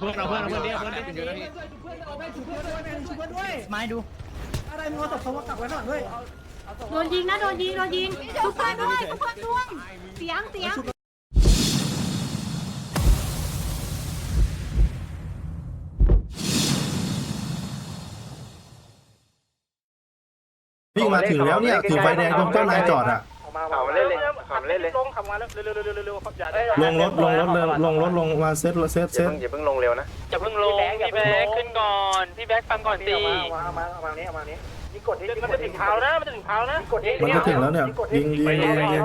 เพื่อนเอาเพื่อนเอาเพื่อนดิเอาเพื่อนดิไม้ดูโดนยิงนะโดนยิงโดนยิงทุกคนด้วยทุกคนด้วยเสียงเสียงวิ่งมาถึงแล้วเนี่ยถึงไฟแดงตรงต้นไม้จอดอะขับมาเล่นเลย ขับมาเล่นเลยลงขับมาแล้วเร็วเร็วเร็วเร็วเร็วอย่าได้ลงรถลงรถเลยลงรถลงมาเซตเซตอเซย่าตเพิ่งอย่าเพิ่งลงเร็วนะอย่าเพิ่งลงพี่แบ๊กขึ้นก่อนพี่แบ๊กฟังก่อนสิมาเอามาเอามาเนี้เอามาเนี้นี่กดที่มันจะถึงเท้านะมันจะถึงเท้านะกดที่มันจะถึงแล้วเนี่ยยิงยิงยิงยิง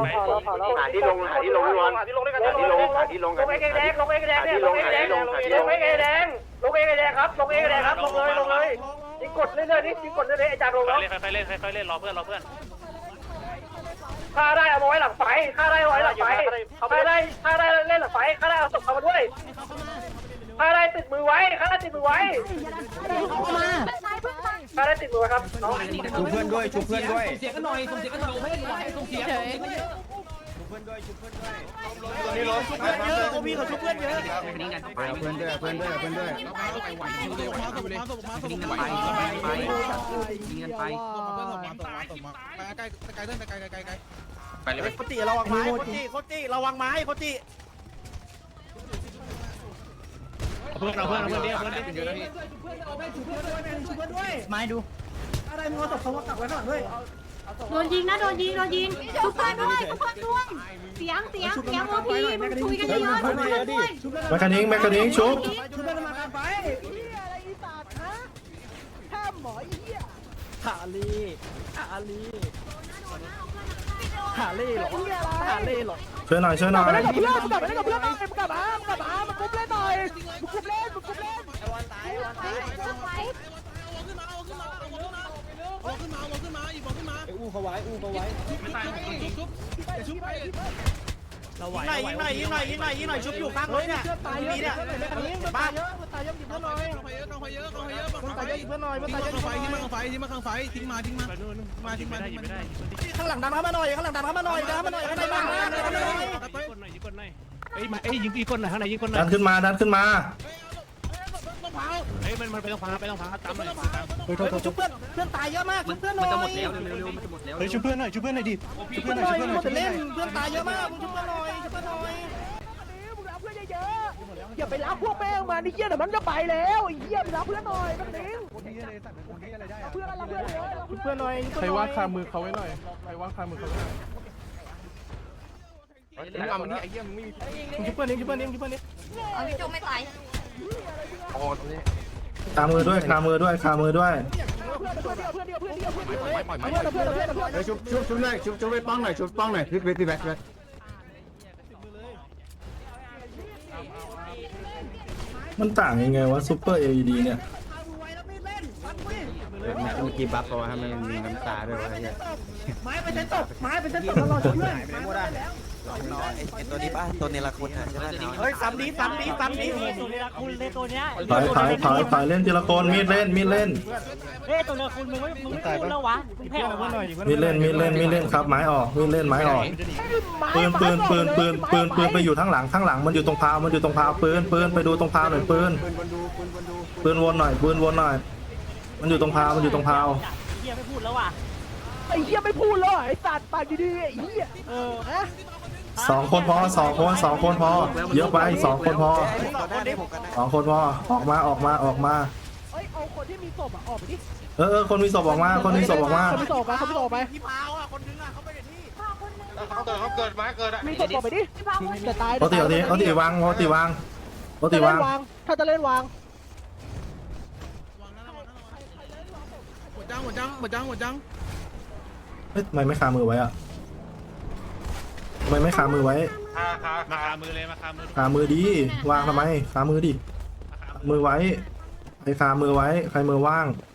หาที่ลงหาที่ลงพี่บอลหาที่ลงด้วยกันหาที่ลงหาที่ลงกันลงเองแดงลงเองแดงหาที่ลงหาที่ลงหาที่ลงลงเองแดงลงเองแดงครับลงเองแดงครับลงเลยลงเลยนี่กดเรื่อยๆนี่นี่กดเรื่อยๆไอ้จ่าลงแล้วค่อยๆเล่นค่อยๆเล่นรอเพื่อนรอเพื่อนฆ่า ไว้หลังไฟข้าได้ไว้หลังไฟข้าได้ข้าได้เล่นหลังไฟข้าได้เอาศพเขามาด้วยข้าได้ติดมือไว้ข้าได้ติดมือไว้ข้าได้ติดมือครับน้องชุบเพื่อนด้วยชุบเพื่อนด้วยเสียกันหน่อยส่งเสียกัหน่อยเพื่อนส่งเสียงเพื่อนด้วยชุบเพื่อนด้วยตอนนี้ร้อนชุบเพื่อยอะโอพีเขาชุบเพื่อนเยอะเพื่อนด้วยเพื่อนด้วยเพื่อนด้วยมาส่งมาส่งมาส่งมาส่งไปไปยิงกันไปส่งมาเพื่อนส่งมาส่งมาส่งมาไกลไกลไกลไกลไกลไกล ไปเลยไปโคจิระวังไม้โคจิโคจิระวังไม้โคจิเพื่อนเราเพื่อนเราเพื่อนเดียวเพื่อนเดียวเยอนแล้วพี่ไม้ดู อะไรมึงเอาตพเขามากลับไว้ข้างหลังด้วยโดนยิงนะโดนยิงโดนยิงทุกคนด้วยทุกคนด้วย เสียงเสียงเสียงโมพีมึงคุยกันเยอะๆทุกด้วยแมคานิ่งแมคานิ่งชุบชุบกัมากันไปอะไรอีสานฮะแค่หมอเหี้ยอาลีอาลีโดนนะโดนนะเอาเพื่อนนะ หาลีหรอหาลีหรอช่วยหน่อยช่วยหน่อยเพื่อนกลับไปเล่นกับเพื่อนหน่อยมึงกลับมากลับมามึงกลับมามึงคุบเล่นหน่อยมึงคุบเล่นมึงคุบเล่นเราไหวยิงหน่อยยิงหน่อยยิงหน่อยยิงหน่อยยิงหน่อยชุบอยู่ข้างรถเนี่ยมีเนี่ยบ้านตายเยอะเพื่อนหน่อยตายเยอะเพื่อนหน่อยเพื่อนตายเยอะไฟที่มาไฟที่มาไฟทิ้งมาทิ้งมามาทิ้งมาทิ้งมาข้างหลังดันเข้ามาหน่อยข้างหลังดันเข้ามาหน่อยดันเข้ามาหน่อยข้างในบ้านดันเข้ามาหน่อยกดหน่อยยิงกดหน่อยเอ้ยมาเอ้ยยิงอีกคนหน่อยข้างในยิงคนหน่อดัยนขึ้นมาดันขึ้นมาเอ้ยมันมันไปต้องพังไปต้องพังตามหน่อยตามชุบเพื่อนเพื่อนตายเยอะมากชุบเพื่อนหน่อยเฮ้ยช่วยเพื่อนหน่อยช่วยเพื่อนหน่อยดิชุบเพื่อนหน่อยชุบเพื่อนเล่นเพื่อนตายเยอะมากชุบเพื่อนหน่อยชุบเพื่อนหน่อย อย่าไปรักพวกแม่งมาไอ้เหี้ยเดี๋ยวมันจะไปแล้วไอ้เหี้ยไปรักเพื่อนหน่อยแป๊บนึงรับเพื่อนรับเพื่อนเพื่อนเพื่อนหน่อยใครว่าคามือเขาไว้หน่อย ใครว่าคามือเขาไว้หน่อยมึงเอามันนี่ไอ้เหี้ยมึงไม่มีมึงชุบเพื่อนนี่ชุบเพื่อนนี่ชุบเพื่อนนี่เอาพี่จุ๊ไม่ตายโอ้ตรงนี้คามือด้วยคามือด้วยคามือด้วยเพื่อนเพื่อนเพื่อนเพื่อนเพื่อนเพื่อนเพื่อนเพื่อนเพื่อนเพื่อนเพื่อนเพื่อนเพื่อนเพื่อนเพื่อนเพื่อนเพื่อนเพื่อนเพื่อนเพื่องหน่อยชุบป้องหน่อนเพื่อนเพื่แบ๊ก มันต่างยังไงวะซูเปอร์เอดีเนี่ย กี้บัฟเพราะว่ามันมีน้ำตาด้วยวะไอ้เหี้ยไม้ไปเซ็นตบไม้ไปเซ็นตบตลอดชุบเพื่อนไอตัวนี้ป่ะตัวเนรคุณอะใช่ไหมน้องเฮ้ยซ้ำดีซ้ำดีซ้ำดีตัวนี้ละคุณเล่นตัวเนี้ยถอยถอยถอยถอยเล่นทีละคนมีดเล่นมีดเล่นเฮ้ยตัวเนี้ยคุณมึงไม่มึงไม่พูดแล้ววะมึงแพ้วะมีดเล่นมีดเล่นมีดเล่นครับไม้ออกมีดเล่นไม้ออกปืนปืนปืนปืนปืนปืนไปอยู่ทั้งหลังทั้งหลังมันอยู่ตรงพาวมันอยู่ตรงพาวปืนปืนไปดูตรงพาวหน่อยปืนปืนวนหน่อยปืนวนหน่อย มันอยู่ตรงพาวมันอยู่ตรงพาว เฮียไม่พูดแล้วว่ะไอ้เหี้ยไม่พูดแล้วไอ้สัตว์ปากดีๆไอ้เหี้ยเออฮะสองคนพอสองคนสองคนพอ เยอะไปสองคนพอก็ได้ผมก็ได้สองคนพอออกมาออกมาออกมา เอ้ยเอาคนที่มีศพอะออกไปดิเออเออคนมีศพออกมา คนมีศพออกมา คนมีศพไปคนมีศพไปพี่พาวอะคนนึงอะเขาไปเดี๋ยวที่เขาเกิดเขาเกิดมาเกิดอะมีศพออกไปดิจะตายปกติปกติปกติวางปกติวางปกติจะเล่วางนวาง ถ้าจะเล่นวาง จังหมดจังหมดจังหมดจังเฮ้ยทำไมไม่คามือไว้อะทำไมไม่คามือไว้คาคามาคาคามือเลยมาคามือคามือดี วางทำไมคามือดิ มือไว้ใครคามือไว้ ใครมือว่างม